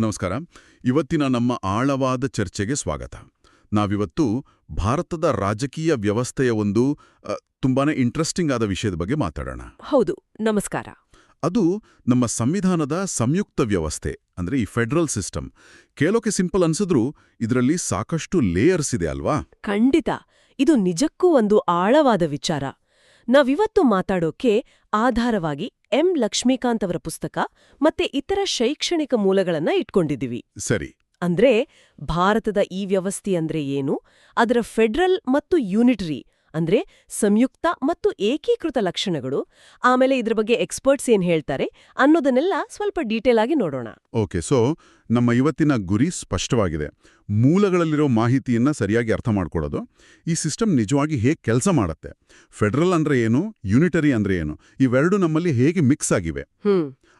ನಮಸ್ಕಾರ. ಇವತ್ತಿನ ನಮ್ಮ ಆಳವಾದ ಚರ್ಚೆಗೆ ಸ್ವಾಗತ. ನಾವಿವತ್ತು ಭಾರತದ ರಾಜಕೀಯ ವ್ಯವಸ್ಥೆಯ ಒಂದು ತುಂಬಾನೇ ಇಂಟ್ರೆಸ್ಟಿಂಗ್ ಆದ ವಿಷಯದ ಬಗ್ಗೆ ಮಾತಾಡೋಣ. ಹೌದು. ನಮಸ್ಕಾರ. ಅದು ನಮ್ಮ ಸಂವಿಧಾನದ ಸಂಯುಕ್ತ ವ್ಯವಸ್ಥೆ ಅಂದ್ರೆ ಈ ಫೆಡರಲ್ ಸಿಸ್ಟಮ್ ಕೇಳೋಕೆ ಸಿಂಪಲ್ ಅನ್ಸಿದ್ರೂ ಇದರಲ್ಲಿ ಸಾಕಷ್ಟು ಲೇಯರ್ಸ್ ಇದೆ ಅಲ್ವಾ? ಖಂಡಿತ. ಇದು ನಿಜಕ್ಕೂ ಒಂದು ಆಳವಾದ ವಿಚಾರ. ನಾವಿವತ್ತು ಮಾತಾಡೋಕೆ ಆಧಾರವಾಗಿ ಎಂ. ಲಕ್ಷ್ಮೀಕಾಂತ್ ಅವರ ಪುಸ್ತಕ ಮತ್ತೆ ಇತರ ಶೈಕ್ಷಣಿಕ ಮೂಲಗಳನ್ನ ಇಟ್ಕೊಂಡಿದ್ದೀವಿ. ಸರಿ. ಅಂದ್ರೆ ಭಾರತದ ಈ ವ್ಯವಸ್ಥೆ ಅಂದ್ರೆ ಏನು? ಅದರ ಫೆಡರಲ್ ಮತ್ತು ಯೂನಿಟರಿ ಅಂದ್ರೆ ಸಂಯುಕ್ತ ಮತ್ತು ಏಕೀಕೃತ ಲಕ್ಷಣಗಳು. ಆಮೇಲೆ ಇದ್ರ ಬಗ್ಗೆ ಎಕ್ಸ್ಪರ್ಟ್ಸ್ ಏನ್ ಹೇಳ್ತಾರೆ ಅನ್ನೋದನ್ನೆಲ್ಲ ಸ್ವಲ್ಪ ಡೀಟೇಲ್ ಆಗಿ ನೋಡೋಣ. ಓಕೆ ಸೊ ನಮ್ಮ ಇವತ್ತಿನ ಗುರಿ ಸ್ಪಷ್ಟವಾಗಿದೆ. ಮೂಲಗಳಲ್ಲಿರೋ ಮಾಹಿತಿಯನ್ನ ಸರಿಯಾಗಿ ಅರ್ಥ ಮಾಡ್ಕೊಳ್ಳೋದು. ಈ ಸಿಸ್ಟಮ್ ನಿಜವಾಗಿ ಹೇಗೆ ಕೆಲಸ ಮಾಡುತ್ತೆ? ಫೆಡರಲ್ ಅಂದ್ರೆ ಏನು? ಯೂನಿಟರಿ ಅಂದ್ರೆ ಏನು? ಇವೆರಡು ನಮ್ಮಲ್ಲಿ ಹೇಗೆ ಮಿಕ್ಸ್ ಆಗಿವೆ?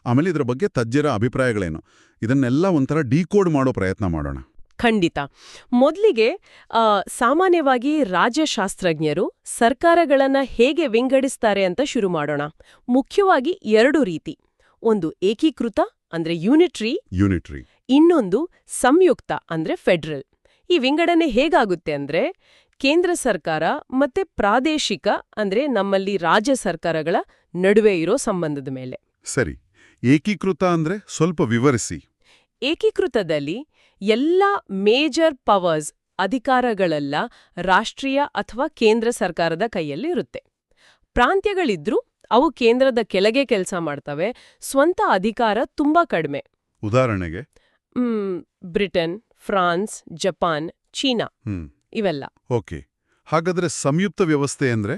ಆಮೇಲೆ ಇದರ ಬಗ್ಗೆ ತಜ್ಜರ ಅಭಿಪ್ರಾಯಗಳೇನು? ಇದನ್ನೆಲ್ಲ ಒಂಥರ ಡಿಕೋಡ್ ಮಾಡೋ ಪ್ರಯತ್ನ ಮಾಡೋಣ. ಖಂಡಿತ. ಮೊದಲಿಗೆ ಸಾಮಾನ್ಯವಾಗಿ ರಾಜ್ಯಶಾಸ್ತ್ರಜ್ಞರು ಸರ್ಕಾರಗಳನ್ನು ಹೇಗೆ ವಿಂಗಡಿಸ್ತಾರೆ ಅಂತ ಶುರು ಮಾಡೋಣ. ಮುಖ್ಯವಾಗಿ ಎರಡು ರೀತಿ. ಒಂದು ಏಕೀಕೃತ ಅಂದ್ರೆ ಯೂನಿಟ್ರಿ. ಯೂನಿಟ್ರಿ. ಇನ್ನೊಂದು ಸಂಯುಕ್ತ ಅಂದ್ರೆ ಫೆಡರಲ್. ಈ ವಿಂಗಡಣೆ ಹೇಗಾಗುತ್ತೆ ಅಂದ್ರೆ ಕೇಂದ್ರ ಸರ್ಕಾರ ಮತ್ತೆ ಪ್ರಾದೇಶಿಕ ಅಂದ್ರೆ ನಮ್ಮಲ್ಲಿ ರಾಜ್ಯ ಸರ್ಕಾರಗಳ ನಡುವೆ ಇರೋ ಸಂಬಂಧದ ಮೇಲೆ. ಸರಿ. ಏಕೀಕೃತ ಅಂದ್ರೆ ಸ್ವಲ್ಪ ವಿವರಿಸಿ. ಏಕೀಕೃತದಲ್ಲಿ ಎಲ್ಲ ಮೇಜರ್ ಪವರ್ಸ್ ಅಧಿಕಾರಗಳೆಲ್ಲ ರಾಷ್ಟ್ರೀಯ ಅಥವಾ ಕೇಂದ್ರ ಸರ್ಕಾರದ ಕೈಯಲ್ಲಿ ಇರುತ್ತೆ ಪ್ರಾಂತ್ಯಗಳಿದ್ರೂ ಅವು ಕೇಂದ್ರದ ಕೆಳಗೆ ಕೆಲಸ ಮಾಡ್ತವೆ ಸ್ವಂತ ಅಧಿಕಾರ ತುಂಬಾ ಕಡಿಮೆ. ಉದಾಹರಣೆಗೆ? ಬ್ರಿಟನ್ ಫ್ರಾನ್ಸ್ ಜಪಾನ್ ಚೀನಾ ಇವೆಲ್ಲ. ಓಕೆ. ಹಾಗಾದ್ರೆ ಸಂಯುಕ್ತ ವ್ಯವಸ್ಥೆ ಅಂದ್ರೆ?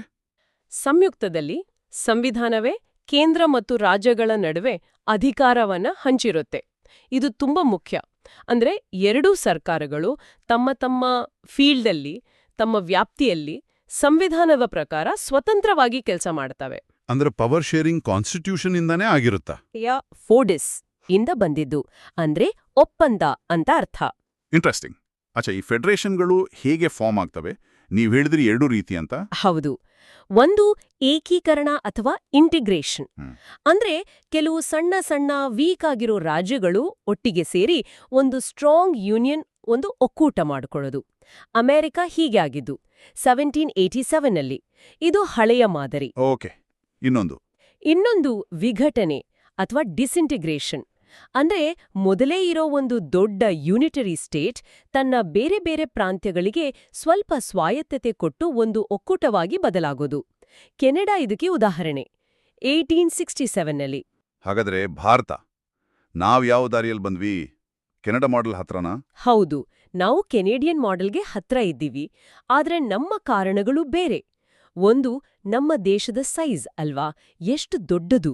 ಸಂಯುಕ್ತದಲ್ಲಿ ಸಂವಿಧಾನವೇ ಕೇಂದ್ರ ಮತ್ತು ರಾಜ್ಯಗಳ ನಡುವೆ ಅಧಿಕಾರವನ್ನ ಹಂಚಿರುತ್ತೆ. ಇದು ತುಂಬಾ ಮುಖ್ಯ. ಅಂದ್ರೆ ಎರಡೂ ಸರ್ಕಾರಗಳು ತಮ್ಮ ತಮ್ಮ ಫೀಲ್ಡಲ್ಲಿ ತಮ್ಮ ವ್ಯಾಪ್ತಿಯಲ್ಲಿ ಸಂವಿಧಾನದ ಪ್ರಕಾರ ಸ್ವತಂತ್ರವಾಗಿ ಕೆಲಸ ಮಾಡ್ತವೆ. ಅಂದ್ರೆ ಪವರ್ ಶೇರಿಂಗ್ ಕಾನ್ಸ್ಟಿಟ್ಯೂಷನ್ ಇಂದನೇ ಆಗಿರುತ್ತಾ? ಯ ಫೋಡಿಸ್ ಇಂದ ಬಂದಿದ್ದು. ಅಂದ್ರೆ ಒಪ್ಪಂದ ಅಂತ ಅರ್ಥ. ಇಂಟ್ರೆಸ್ಟಿಂಗ್. ಅಚ್ಚಾ ಈ ಫೆಡರೇಷನ್ಗಳು ಹೇಗೆ ಫಾರ್ಮ್ ಆಗ್ತವೆ? ನೀವು ಹೇಳಿದ್ರಿ ಎರಡು ರೀತಿ ಅಂತ? ಹೌದು. ಒಂದು ಏಕೀಕರಣ ಅಥವಾ ಇಂಟಿಗ್ರೇಷನ್. ಅಂದ್ರೆ ಕೆಲವು ಸಣ್ಣ ಸಣ್ಣ ವೀಕ್ ಆಗಿರೋ ರಾಜ್ಯಗಳು ಒಟ್ಟಿಗೆ ಸೇರಿ ಒಂದು ಸ್ಟ್ರಾಂಗ್ ಯೂನಿಯನ್ ಒಂದು ಒಕ್ಕೂಟ ಮಾಡಿಕೊಳ್ಳೋದು. ಅಮೆರಿಕ ಹೀಗೆ ಆಗಿದ್ದು ಸೆವೆಂಟೀನ್ ಏಟಿ ಸೆವೆನ್ನಲ್ಲಿ ಇದು ಹಳೆಯ ಮಾದರಿ. ಓಕೆ. ಇನ್ನೊಂದು. ಇನ್ನೊಂದು ವಿಘಟನೆ ಅಥವಾ ಡಿಸಿಂಟಿಗ್ರೇಷನ್ ಅಂದ್ರೆ ಮೊದಲೇ ಇರೋ ಒಂದು ದೊಡ್ಡ ಯೂನಿಟರಿ ಸ್ಟೇಟ್ ತನ್ನ ಬೇರೆ ಬೇರೆ ಪ್ರಾಂತ್ಯಗಳಿಗೆ ಸ್ವಲ್ಪ ಸ್ವಾಯತ್ತತೆ ಕೊಟ್ಟು ಒಂದು ಒಕ್ಕೂಟವಾಗಿ ಬದಲಾಗೋದು. ಕೆನಡಾ ಇದಕ್ಕೆ ಉದಾಹರಣೆ. ಏಯ್ಟೀನ್ ಸಿಕ್ಸ್ಟಿ ಸೆವೆನ್ನಲ್ಲಿ ಹಾಗಾದ್ರೆ ಭಾರತ ನಾವ್ ಯಾವ ದಾರಿಯಲ್ಲಿ ಬಂದ್ವಿ? ಕೆನಡಾ ಮಾಡೆಲ್ ಹತ್ರನಾ? ಹೌದು ನಾವು ಕೆನೇಡಿಯನ್ ಮಾಡೆಲ್ಗೆ ಹತ್ರ ಇದ್ದೀವಿ ಆದ್ರೆ ನಮ್ಮ ಕಾರಣಗಳು ಬೇರೆ. ಒಂದು ನಮ್ಮ ದೇಶದ ಸೈಜ್ ಅಲ್ವಾ? ಎಷ್ಟು ದೊಡ್ಡದು.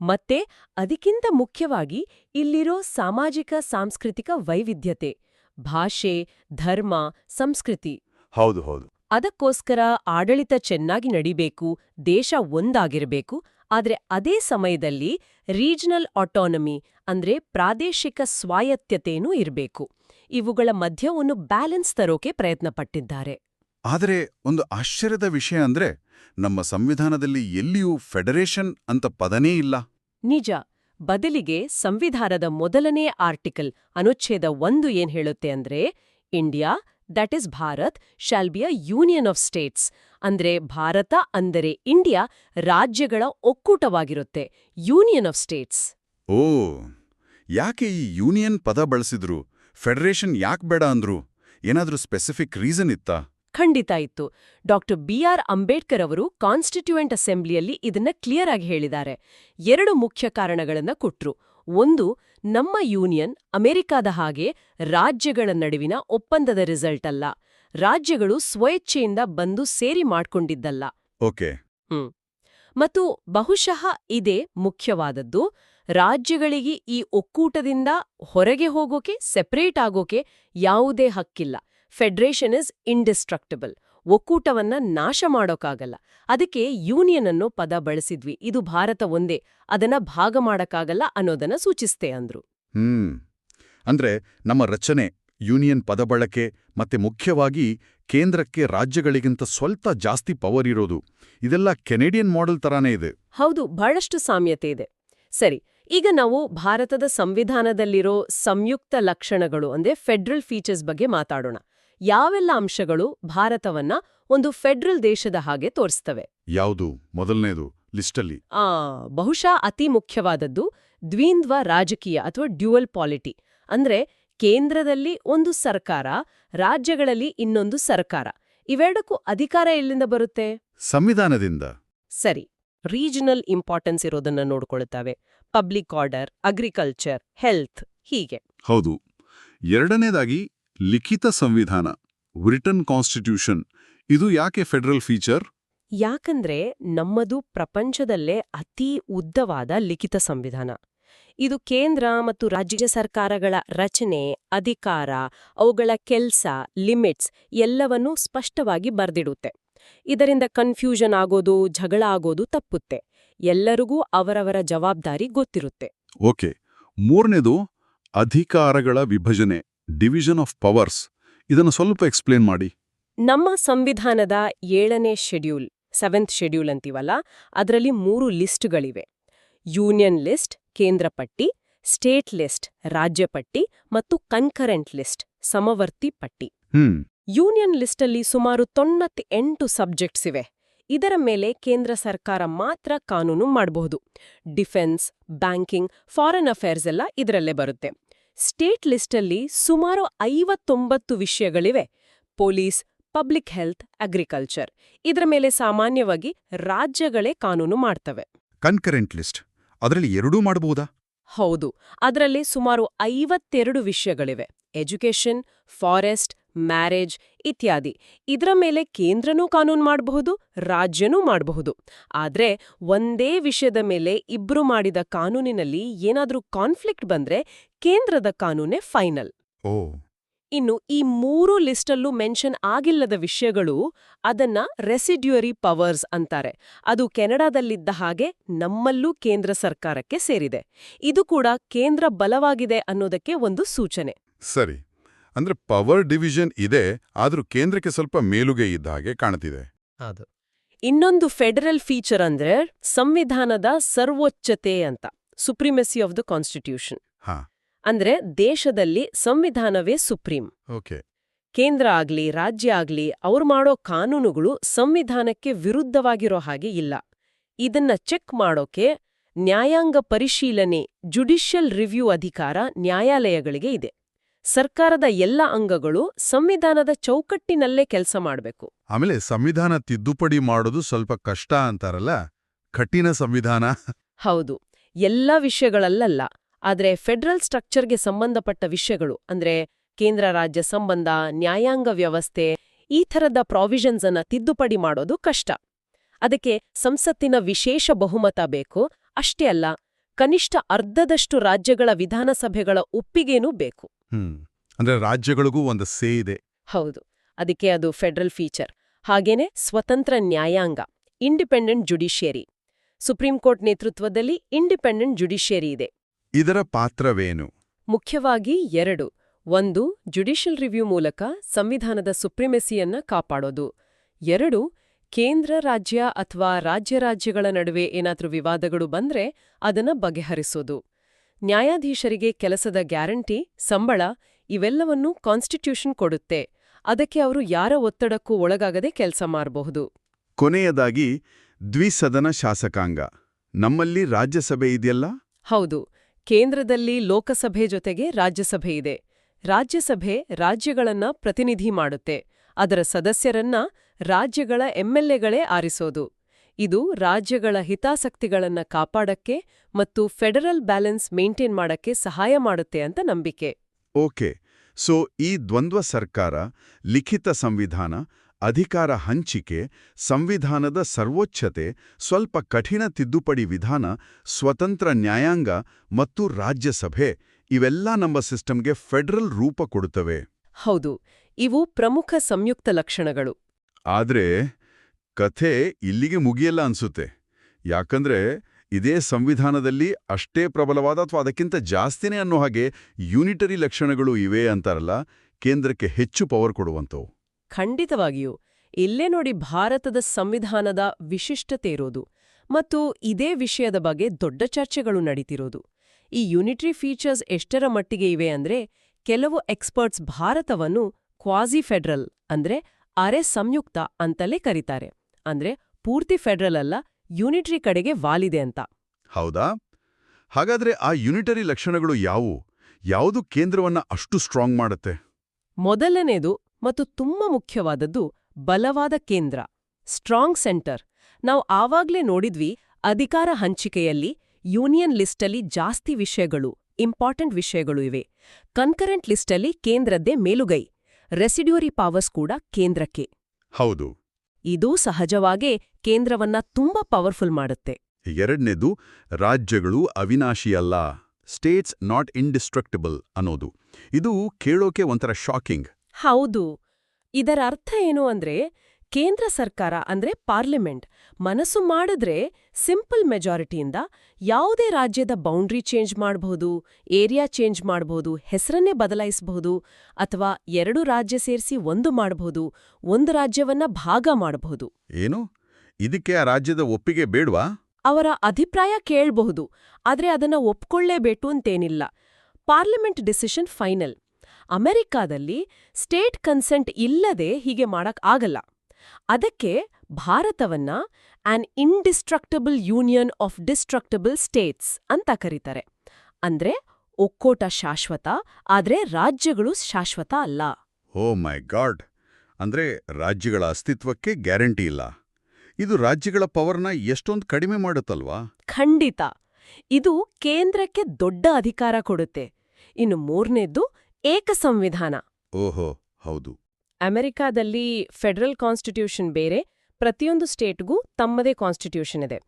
ಮತ್ತೆ ಅದಕ್ಕಿಂತ ಮುಖ್ಯವಾಗಿ ಇಲ್ಲಿರೋ ಸಾಮಾಜಿಕ ಸಾಂಸ್ಕೃತಿಕ ವೈವಿಧ್ಯತೆ ಭಾಷೆ ಧರ್ಮ ಸಂಸ್ಕೃತಿ. ಹೌದು ಹೌದು. ಅದಕ್ಕೋಸ್ಕರ ಆಡಳಿತ ಚೆನ್ನಾಗಿ ನಡಿಬೇಕು ದೇಶ ಒಂದಾಗಿರಬೇಕು ಆದರೆ ಅದೇ ಸಮಯದಲ್ಲಿ ರೀಜನಲ್ ಆಟೋನಮಿ ಅಂದ್ರೆ ಪ್ರಾದೇಶಿಕ ಸ್ವಾಯತ್ತತೆಯೂ ಇರಬೇಕು. ಇವುಗಳ ಮಧ್ಯವನ್ನು ಒಂದು ಬ್ಯಾಲೆನ್ಸ್ ತರೋಕೆ ಪ್ರಯತ್ನ ಪಟ್ಟಿದ್ದಾರೆ ಆದರೆ ಒಂದು ಆಶ್ಚರ್ಯದ ವಿಷಯ ಅಂದ್ರೆ ನಮ್ಮ ಸಂವಿಧಾನದಲ್ಲಿ ಎಲ್ಲಿಯೂ ಫೆಡರೇಷನ್ ಅಂತ ಪದನೇ ಇಲ್ಲ. ನಿಜ ಬದಲಿಗೆ ಸಂವಿಧಾನದ ಮೊದಲನೇ ಆರ್ಟಿಕಲ್ ಅನುಚ್ಛೇದ ಒಂದು ಏನ್ ಹೇಳುತ್ತೆ ಅಂದ್ರೆ India that is Bharat shall be a union of states ಅಂದ್ರೆ ಭಾರತ ಅಂದರೆ ಇಂಡಿಯಾ ರಾಜ್ಯಗಳ ಒಕ್ಕೂಟವಾಗಿರುತ್ತೆ ಯೂನಿಯನ್ ಆಫ್ ಸ್ಟೇಟ್ಸ್. ಓ ಯಾಕೆ ಈ ಯೂನಿಯನ್ ಪದ ಬಳಸಿದ್ರು? ಫೆಡರೇಷನ್ ಯಾಕೆ ಬೇಡ ಅಂದ್ರು? ಏನಾದ್ರೂ ಸ್ಪೆಸಿಫಿಕ್ ರೀಸನ್ ಇತ್ತಾ? ಖಂಡಿತ ಇತ್ತು. ಡಾಕ್ಟರ್ ಬಿ ಆರ್ ಅಂಬೇಡ್ಕರ್ ಅವರು ಕಾನ್ಸ್ಟಿಟ್ಯೂಯೆಂಟ್ ಅಸೆಂಬ್ಲಿಯಲ್ಲಿ ಇದನ್ನ ಕ್ಲಿಯರ್ ಆಗಿ ಹೇಳಿದ್ದಾರೆ. ಎರಡು ಮುಖ್ಯ ಕಾರಣಗಳನ್ನ ಕೊಟ್ರು. ಒಂದು ನಮ್ಮ ಯೂನಿಯನ್ ಅಮೆರಿಕಾದ ಹಾಗೆ ರಾಜ್ಯಗಳ ನಡುವಿನ ಒಪ್ಪಂದದ ರಿಸಲ್ಟ್ ಅಲ್ಲ. ರಾಜ್ಯಗಳು ಸ್ವೇಚ್ಛೆಯಿಂದ ಬಂದು ಸೇರಿ ಮಾಡ್ಕೊಂಡಿದ್ದಲ್ಲ. ಓಕೆ. ಮತ್ತು ಬಹುಶಃ ಇದೇ ಮುಖ್ಯವಾದದ್ದು ರಾಜ್ಯಗಳಿಗೆ ಈ ಒಕ್ಕೂಟದಿಂದ ಹೊರಗೆ ಹೋಗೋಕೆ ಸೆಪರೇಟ್ ಆಗೋಕೆ ಯಾವುದೇ ಹಕ್ಕಿಲ್ಲ. ಫೆಡರೇಷನ್ ಇಸ್ ಇಂಡಿಸ್ಟ್ರಕ್ಟಬಲ್ ಒಕ್ಕೂಟವನ್ನ ನಾಶ ಮಾಡೋಕ್ಕಾಗಲ್ಲ. ಅದಕ್ಕೆ ಯೂನಿಯನ್ ಅನ್ನೋ ಪದ ಬಳಸಿದ್ವಿ. ಇದು ಭಾರತ ಒಂದೇ. ಅದನ್ನ ಭಾಗ ಮಾಡಕ್ಕಾಗಲ್ಲ ಅನ್ನೋದನ್ನ ಸೂಚಿಸ್ತೆ ಅಂದ್ರು. ಹ್ಮ್. ಅಂದ್ರೆ ನಮ್ಮ ರಚನೆ ಯೂನಿಯನ್ ಪದ ಬಳಕೆ ಮತ್ತೆ ಮುಖ್ಯವಾಗಿ ಕೇಂದ್ರಕ್ಕೆ ರಾಜ್ಯಗಳಿಗಿಂತ ಸ್ವಲ್ಪ ಜಾಸ್ತಿ ಪವರ್ ಇರೋದು. ಇದೆಲ್ಲ ಕೆನೇಡಿಯನ್ ಮಾಡೆಲ್ ತರಾನೇ ಇದೆ. ಹೌದು ಬಹಳಷ್ಟು ಸಾಮ್ಯತೆ ಇದೆ. ಸರಿ ಈಗ ನಾವು ಭಾರತದ ಸಂವಿಧಾನದಲ್ಲಿರೋ ಸಂಯುಕ್ತ ಲಕ್ಷಣಗಳು ಅಂದ್ರೆ ಫೆಡರಲ್ ಫೀಚರ್ಸ್ ಬಗ್ಗೆ ಮಾತಾಡೋಣ. ಯಾವೆಲ್ಲ ಅಂಶಗಳು ಭಾರತವನ್ನ ಒಂದು ಫೆಡರಲ್ ದೇಶದ ಹಾಗೆ ತೋರಿಸ್ತವೆ? ಯಾವುದು? ಮೊದಲನೇದು ಲಿಸ್ಟಲ್ಲಿ. ಆ ಬಹುಶಃ ಅತಿ ಮುಖ್ಯವಾದದ್ದು ದ್ವೀಂದ್ವ ರಾಜಕೀಯ ಅಥವಾ ಡ್ಯುಯಲ್ ಪಾಲಿಟಿ. ಅಂದ್ರೆ ಕೇಂದ್ರದಲ್ಲಿ ಒಂದು ಸರ್ಕಾರ ರಾಜ್ಯಗಳಲ್ಲಿ ಇನ್ನೊಂದು ಸರ್ಕಾರ. ಇವೆರಡಕ್ಕೂ ಅಧಿಕಾರ ಎಲ್ಲಿಂದ ಬರುತ್ತೆ? ಸಂವಿಧಾನದಿಂದ. ಸರಿ ರೀಜನಲ್ ಇಂಪಾರ್ಟೆನ್ಸ್ ಇರೋದನ್ನ ನೋಡ್ಕೊಳ್ತವೆ. ಪಬ್ಲಿಕ್ ಆರ್ಡರ್ ಅಗ್ರಿಕಲ್ಚರ್ ಹೆಲ್ತ್ ಹೀಗೆ. ಹೌದು. ಎರಡನೇದಾಗಿ ಲಿಖಿತ ಸಂವಿಧಾನ ಬ್ರಿಟನ್ ಕಾನ್ಸ್ಟಿಟ್ಯೂಷನ್ ಇದು ಯಾಕೆ ಫೆಡರಲ್ ಫೀಚರ್ ಯಾಕಂದ್ರೆ ನಮ್ಮದು ಪ್ರಪಂಚದಲ್ಲೇ ಅತಿ ಉದ್ದವಾದ ಲಿಖಿತ ಸಂವಿಧಾನ. ಇದು ಕೇಂದ್ರ ಮತ್ತು ರಾಜ್ಯ ಸರ್ಕಾರಗಳ ರಚನೆ ಅಧಿಕಾರ ಅವುಗಳ ಕೆಲ್ಸ ಲಿಮಿಟ್ಸ್ ಎಲ್ಲವನ್ನೂ ಸ್ಪಷ್ಟವಾಗಿ ಬರ್ದಿಡುತ್ತೆ. ಇದರಿಂದ ಕನ್ಫ್ಯೂಷನ್ ಆಗೋದು ಜಗಳ ಆಗೋದು ತಪ್ಪುತ್ತೆ. ಎಲ್ಲರಿಗೂ ಅವರವರ ಜವಾಬ್ದಾರಿ ಗೊತ್ತಿರುತ್ತೆ. ಓಕೆ ಮೂರನೇದು ಅಧಿಕಾರಗಳ ವಿಭಜನೆ. ಡಿವಿಷನ್ ಆಫ್ ಪವರ್ಸ್ ಇದನ್ನು ಸ್ವಲ್ಪ ಎಕ್ಸ್ಪ್ಲೇನ್ ಮಾಡಿ. ನಮ್ಮ ಸಂವಿಧಾನದ ಏಳನೇ ಶೆಡ್ಯೂಲ್ ಸೆವೆಂತ್ ಶೆಡ್ಯೂಲ್ ಅಂತೀವಲ್ಲ ಅದರಲ್ಲಿ ಮೂರು ಲಿಸ್ಟ್ಗಳಿವೆ ಯೂನಿಯನ್ ಲಿಸ್ಟ್ ಕೇಂದ್ರ ಪಟ್ಟಿ ಸ್ಟೇಟ್ ಲಿಸ್ಟ್ ರಾಜ್ಯ ಪಟ್ಟಿ ಮತ್ತು ಕನ್ಕರೆಂಟ್ ಲಿಸ್ಟ್ ಸಮವರ್ತಿ ಪಟ್ಟಿ. ಯೂನಿಯನ್ ಲಿಸ್ಟಲ್ಲಿ ಸುಮಾರು ತೊಂಬತ್ತೆಂಟು ಸಬ್ಜೆಕ್ಟ್ಸ್ ಇವೆ. ಇದರ ಮೇಲೆ ಕೇಂದ್ರ ಸರ್ಕಾರ ಮಾತ್ರ ಕಾನೂನು ಮಾಡಬಹುದು. ಡಿಫೆನ್ಸ್ ಬ್ಯಾಂಕಿಂಗ್ ಫಾರಿನ್ ಅಫೇರ್ಸ್ ಎಲ್ಲ ಇದರಲ್ಲೇ ಬರುತ್ತೆ. ಸ್ಟೇಟ್ ಲಿಸ್ಟಲ್ಲಿ ಸುಮಾರು ಐವತ್ತೊಂಬತ್ತು ವಿಷಯಗಳಿವೆ. Police public health agriculture. ಇದರ ಮೇಲೆ ಸಾಮಾನ್ಯವಾಗಿ ರಾಜ್ಯಗಳೇ ಕಾನೂನು ಮಾಡ್ತವೆ. Concurrent list. ಅದರಲ್ಲಿ ಎರಡೂ ಮಾಡಬಹುದಾ ಹೌದು. ಅದರಲ್ಲಿ ಸುಮಾರು ಐವತ್ತೆರಡು ವಿಷಯಗಳಿವೆ. ಎಜುಕೇಷನ್ ಫಾರೆಸ್ಟ್ ಮ್ಯಾರೇಜ್ ಇತ್ಯಾದಿ. ಇದರ ಮೇಲೆ ಕೇಂದ್ರನೂ ಕಾನೂನು ಮಾಡಬಹುದು ರಾಜ್ಯನೂ ಮಾಡಬಹುದು. ಆದರೆ ಒಂದೇ ವಿಷಯದ ಮೇಲೆ ಇಬ್ರು ಮಾಡಿದ ಕಾನೂನಿನಲ್ಲಿ ಏನಾದರೂ ಕಾನ್ಫ್ಲಿಕ್ಟ್ ಬಂದ್ರೆ ಕೇಂದ್ರದ ಕಾನೂನೇ ಫೈನಲ್. ಓ. ಇನ್ನು ಈ ಮೂರು ಲಿಸ್ಟಲ್ಲೂ ಮೆನ್ಷನ್ ಆಗಿಲ್ಲದ ವಿಷಯಗಳು ಅದನ್ನ ರೆಸಿಡ್ಯೂರಿ ಪವರ್ಸ್ ಅಂತಾರೆ. ಅದು ಕೆನಡಾದಲ್ಲಿದ್ದ ಹಾಗೆ ನಮ್ಮಲ್ಲೂ ಕೇಂದ್ರ ಸರ್ಕಾರಕ್ಕೆ ಸೇರಿದೆ. ಇದು ಕೂಡ ಕೇಂದ್ರ ಬಲವಾಗಿದೆ ಅನ್ನೋದಕ್ಕೆ ಒಂದು ಸೂಚನೆ. ಸರಿ. ಅಂದ್ರೆ ಪವರ್ ಡಿವಿಷನ್ ಇದೆ ಆದ್ರೂ ಕೇಂದ್ರಕ್ಕೆ ಸ್ವಲ್ಪ ಮೇಲುಗೆ ಇದ್ದ ಹಾಗೆ ಕಾಣ್ತಿದೆ. ಇನ್ನೊಂದು ಫೆಡರಲ್ ಫೀಚರ್ ಅಂದ್ರೆ ಸಂವಿಧಾನದ ಸರ್ವೋಚ್ಚತೆ ಅಂತ ಸುಪ್ರೀಮಸಿ ಆಫ್ ದ ಕಾನ್ಸ್ಟಿಟ್ಯೂಷನ್ ಹಾ. ಅಂದ್ರೆ ದೇಶದಲ್ಲಿ ಸಂವಿಧಾನವೇ ಸುಪ್ರೀಂ. ಓಕೆ. ಕೇಂದ್ರ ಆಗ್ಲಿ ರಾಜ್ಯ ಆಗ್ಲಿ ಅವ್ರು ಮಾಡೋ ಕಾನೂನುಗಳು ಸಂವಿಧಾನಕ್ಕೆ ವಿರುದ್ಧವಾಗಿರೋ ಹಾಗೆ ಇಲ್ಲ. ಇದನ್ನ ಚೆಕ್ ಮಾಡೋಕೆ ನ್ಯಾಯಾಂಗ ಪರಿಶೀಲನೆ ಜುಡಿಷಿಯಲ್ ರಿವ್ಯೂ ಅಧಿಕಾರ ನ್ಯಾಯಾಲಯಗಳಿಗೆ ಇದೆ. ಸರ್ಕಾರದ ಎಲ್ಲ ಅಂಗಗಳು ಸಂವಿಧಾನದ ಚೌಕಟ್ಟಿನಲ್ಲೇ ಕೆಲಸ ಮಾಡಬೇಕು. ಆಮೇಲೆ ಸಂವಿಧಾನ ತಿದ್ದುಪಡಿ ಮಾಡೋದು ಸ್ವಲ್ಪ ಕಷ್ಟ ಅಂತಾರಲ್ಲ? ಕಠಿಣ ಸಂವಿಧಾನ. ಹೌದು. ಎಲ್ಲ ವಿಷಯಗಳಲ್ಲಲ್ಲ. ಆದರೆ ಫೆಡರಲ್ ಸ್ಟ್ರಕ್ಚರ್ಗೆ ಸಂಬಂಧಪಟ್ಟ ವಿಷಯಗಳು ಅಂದ್ರೆ ಕೇಂದ್ರ ರಾಜ್ಯ ಸಂಬಂಧ ನ್ಯಾಯಾಂಗ ವ್ಯವಸ್ಥೆ ಈ ಥರದ ಪ್ರಾವಿಷನ್ಸ್ ಅನ್ನ ತಿದ್ದುಪಡಿ ಮಾಡೋದು ಕಷ್ಟ. ಅದಕ್ಕೆ ಸಂಸತ್ತಿನ ವಿಶೇಷ ಬಹುಮತ ಬೇಕು. ಅಷ್ಟೇ ಅಲ್ಲ ಕನಿಷ್ಠ ಅರ್ಧದಷ್ಟು ರಾಜ್ಯಗಳ ವಿಧಾನಸಭೆಗಳ ಒಪ್ಪಿಗೆನೂ ಬೇಕು. ಹ್ಮ್. ಅಂದ್ರೆ ರಾಜ್ಯಗಳಿಗೂ ಒಂದು ಸೇ ಇದೆ. ಹೌದು. ಅದಕ್ಕೆ ಅದು ಫೆಡರಲ್ ಫೀಚರ್. ಹಾಗೇನೆ ಸ್ವತಂತ್ರ ನ್ಯಾಯಾಂಗ ಇಂಡಿಪೆಂಡೆಂಟ್ ಜುಡಿಷಿಯರಿ. ಸುಪ್ರೀಂ ಕೋರ್ಟ್ ನೇತೃತ್ವದಲ್ಲಿ ಇಂಡಿಪೆಂಡೆಂಟ್ ಜುಡಿಷಿಯರಿ ಇದೆ. ಇದರ ಪಾತ್ರವೇನು? ಮುಖ್ಯವಾಗಿ ಎರಡು. ಒಂದು ಜುಡಿಷಿಯಲ್ ರಿವ್ಯೂ ಮೂಲಕ ಸಂವಿಧಾನದ ಸುಪ್ರಿಮೆಸಿಯನ್ನ ಕಾಪಾಡೋದು. ಎರಡು ಕೇಂದ್ರ ರಾಜ್ಯ ಅಥವಾ ರಾಜ್ಯ ರಾಜ್ಯಗಳ ನಡುವೆ ಏನಾದರೂ ವಿವಾದಗಳು ಬಂದ್ರೆ ಅದನ್ನ ಬಗೆಹರಿಸೋದು. ನ್ಯಾಯಾಧೀಶರಿಗೆ ಕೆಲಸದ ಗ್ಯಾರಂಟಿ ಸಂಬಳ ಇವೆಲ್ಲವನ್ನೂ ಕಾನ್ಸ್ಟಿಟ್ಯೂಷನ್ ಕೊಡುತ್ತೆ. ಅದಕ್ಕೆ ಅವರು ಯಾರ ಒತ್ತಡಕ್ಕೂ ಒಳಗಾಗದೆ ಕೆಲಸ ಮಾಡಬಹುದು. ಕೊನೆಯದಾಗಿ ದ್ವಿಸದನ ಶಾಸಕಾಂಗ. ನಮ್ಮಲ್ಲಿ ರಾಜ್ಯಸಭೆ ಇದೆಯಲ್ಲ? ಹೌದು. ಕೇಂದ್ರದಲ್ಲಿ ಲೋಕಸಭೆ ಜೊತೆಗೆ ರಾಜ್ಯಸಭೆ ಇದೆ. ರಾಜ್ಯಸಭೆ ರಾಜ್ಯಗಳನ್ನ ಪ್ರತಿನಿಧಿ ಮಾಡುತ್ತೆ. ಅದರ ಸದಸ್ಯರನ್ನ ರಾಜ್ಯಗಳ ಎಂಎಲ್ಎಗಳೇ ಆರಿಸೋದು. ಇದು ರಾಜ್ಯಗಳ ಹಿತಾಸಕ್ತಿಗಳನ್ನ ಕಾಪಾಡಕ್ಕೆ ಮತ್ತು ಫೆಡರಲ್ ಬ್ಯಾಲೆನ್ಸ್ ಮೇಂಟೈನ್ ಮಾಡಕ್ಕೆ ಸಹಾಯ ಮಾಡುತ್ತೆ ಅಂತ ನಂಬಿಕೆ. ಓಕೆ ಸೊ ಈ ದ್ವಂದ್ವ ಸರ್ಕಾರ ಲಿಖಿತ ಸಂವಿಧಾನ ಅಧಿಕಾರ ಹಂಚಿಕೆ ಸಂವಿಧಾನದ ಸರ್ವೋಚ್ಚತೆ ಸ್ವಲ್ಪ ಕಠಿಣ ತಿದ್ದುಪಡಿ ವಿಧಾನ ಸ್ವತಂತ್ರ ನ್ಯಾಯಾಂಗ ಮತ್ತು ರಾಜ್ಯಸಭೆ ಇವೆಲ್ಲ ನಮ್ಮ ಸಿಸ್ಟಮ್ಗೆ ಫೆಡರಲ್ ರೂಪ ಕೊಡುತ್ತವೆ. ಹೌದು ಇವು ಪ್ರಮುಖ ಸಂಯುಕ್ತ ಲಕ್ಷಣಗಳು. ಆದ್ರೆ ಕಥೆ ಇಲ್ಲಿಗೆ ಮುಗಿಯಲ್ಲ ಅನ್ಸುತ್ತೆ. ಯಾಕಂದ್ರೆ ಇದೇ ಸಂವಿಧಾನದಲ್ಲಿ ಅಷ್ಟೇ ಪ್ರಬಲವಾದ ಅಥವಾ ಅದಕ್ಕಿಂತ ಜಾಸ್ತಿನೇ ಅನ್ನೋ ಹಾಗೆ ಯೂನಿಟರಿ ಲಕ್ಷಣಗಳು ಇವೆ ಅಂತಾರಲ್ಲ, ಕೇಂದ್ರಕ್ಕೆ ಹೆಚ್ಚು ಪವರ್ ಕೊಡುವಂಥವು. ಖಂಡಿತವಾಗಿಯೂ. ಇಲ್ಲೇ ನೋಡಿ ಭಾರತದ ಸಂವಿಧಾನದ ವಿಶಿಷ್ಟತೆ ಇರೋದು ಮತ್ತು ಇದೇ ವಿಷಯದ ಬಗ್ಗೆ ದೊಡ್ಡ ಚರ್ಚೆಗಳು ನಡೀತಿರೋದು. ಈ ಯೂನಿಟರಿ ಫೀಚರ್ಸ್ ಎಷ್ಟರ ಮಟ್ಟಿಗೆ ಇವೆ ಅಂದ್ರೆ ಕೆಲವು ಎಕ್ಸ್ಪರ್ಟ್ಸ್ ಭಾರತವನ್ನು ಕ್ವಾಸಿ ಫೆಡರಲ್ ಅಂದ್ರೆ ಅರೆ ಸಂಯುಕ್ತ ಅಂತಲೇ ಕರೀತಾರೆ. ಅಂದ್ರೆ ಪೂರ್ತಿ ಫೆಡರಲ್ ಅಲ್ಲ ಯೂನಿಟರಿ ಕಡೆಗೆ ವಾಲಿದೆ ಅಂತ. ಹೌದಾ? ಹಾಗಾದ್ರೆ ಆ ಯೂನಿಟರಿ ಲಕ್ಷಣಗಳು ಯಾವುವು? ಯಾವುದು ಕೇಂದ್ರವನ್ನ ಅಷ್ಟು ಸ್ಟ್ರಾಂಗ್ ಮಾಡುತ್ತೆ? ಮೊದಲನೇದು ಮತ್ತು ತುಂಬಾ ಮುಖ್ಯವಾದದ್ದು ಬಲವಾದ ಕೇಂದ್ರ ಸ್ಟ್ರಾಂಗ್ ಸೆಂಟರ್. ನಾವು ಆವಾಗ್ಲೇ ನೋಡಿದ್ವಿ ಅಧಿಕಾರ ಹಂಚಿಕೆಯಲ್ಲಿ ಯೂನಿಯನ್ ಲಿಸ್ಟಲ್ಲಿ ಜಾಸ್ತಿ ವಿಷಯಗಳು ಇಂಪಾರ್ಟೆಂಟ್ ವಿಷಯಗಳು ಇವೆ. ಕನ್ಕರೆಂಟ್ ಲಿಸ್ಟಲ್ಲಿ ಕೇಂದ್ರದ್ದೇ ಮೇಲುಗೈ ರೆಸಿಡ್ಯೂರಿ ಪವರ್ಸ್ ಕೂಡ ಕೇಂದ್ರಕ್ಕೆ. ಹೌದು. ಇದು ಸಹಜವಾಗೇ ಕೇಂದ್ರವನ್ನ ತುಂಬಾ ಪವರ್ಫುಲ್ ಮಾಡುತ್ತೆ. ಎರಡನೇದು ರಾಜ್ಯಗಳು ಅವಿನಾಶಿಯಲ್ಲ ಸ್ಟೇಟ್ಸ್ ನಾಟ್ ಇಂಡಿಸ್ಟ್ರಕ್ಟಬಲ್ ಅನ್ನೋದು. ಇದು ಕೇಳೋಕೆ ಒಂಥರ ಶಾಕಿಂಗ್. ಹೌದು. ಇದರ ಅರ್ಥ ಏನು ಅಂದ್ರೆ ಕೇಂದ್ರ ಸರ್ಕಾರ ಅಂದ್ರೆ ಪಾರ್ಲಿಮೆಂಟ್. ಮನಸ್ಸು ಮಾಡಿದ್ರೆ ಸಿಂಪಲ್ ಮೆಜಾರಿಟಿಯಿಂದ ಯಾವುದೇ ರಾಜ್ಯದ ಬೌಂಡ್ರಿ ಚೇಂಜ್ ಮಾಡಬಹುದು ಏರಿಯಾ ಚೇಂಜ್ ಮಾಡಬಹುದು ಹೆಸರನ್ನೇ ಬದಲಾಯಿಸಬಹುದು ಅಥವಾ ಎರಡು ರಾಜ್ಯ ಸೇರಿಸಿ ಒಂದು ಮಾಡಬಹುದು ಒಂದು ರಾಜ್ಯವನ್ನ ಭಾಗ ಮಾಡಬಹುದು ಏನು? ಇದಕ್ಕೆ ಆ ರಾಜ್ಯದ ಒಪ್ಪಿಗೆ ಬೇಡ್ವಾ? ಅವರ ಅಭಿಪ್ರಾಯ ಕೇಳಬಹುದು ಆದರೆ ಅದನ್ನ ಒಪ್ಕೊಳ್ಳೇಬೇಕು ಅಂತೇನಿಲ್ಲ. Parliament decision final. ಅಮೆರಿಕಾದಲ್ಲಿ ಸ್ಟೇಟ್ ಕನ್ಸೆಂಟ್ ಇಲ್ಲದೆ ಹೀಗೆ ಮಾಡಕ್ ಆಗಲ್ಲ. ಅದಕ್ಕೆ ಭಾರತವನ್ನ an indestructible union of destructible states ಅಂತ ಕರೀತಾರೆ. ಅಂದ್ರೆ ಒಕ್ಕೋಟ ಶಾಶ್ವತ ಆದ್ರೆ ರಾಜ್ಯಗಳು ಶಾಶ್ವತ ಅಲ್ಲ. Oh my god! ಅಂದ್ರೆ ರಾಜ್ಯಗಳ ಅಸ್ತಿತ್ವಕ್ಕೆ ಗ್ಯಾರಂಟಿ ಇಲ್ಲ. ಇದು ರಾಜ್ಯಗಳ ಪವರ್ನ ಎಷ್ಟೊಂದು ಕಡಿಮೆ ಮಾಡುತ್ತಲ್ವಾ? ಖಂಡಿತ. ಇದು ಕೇಂದ್ರಕ್ಕೆ ದೊಡ್ಡ ಅಧಿಕಾರ ಕೊಡುತ್ತೆ. ಇನ್ನು ಮೂರನೇದ್ದು ಏಕ ಸಂವಿಧಾನ ಓಹೋ ಹೌದು. ಅಮೆರಿಕಾದಲ್ಲಿ ಫೆಡರಲ್ ಕಾನ್ಸ್ಟಿಟ್ಯೂಷನ್ ಬೇರೆ ಪ್ರತಿಯೊಂದು ಸ್ಟೇಟ್ಗೂ ತಮ್ಮದೇ ಕಾನ್ಸ್ಟಿಟ್ಯೂಷನ್ ಇದೆ.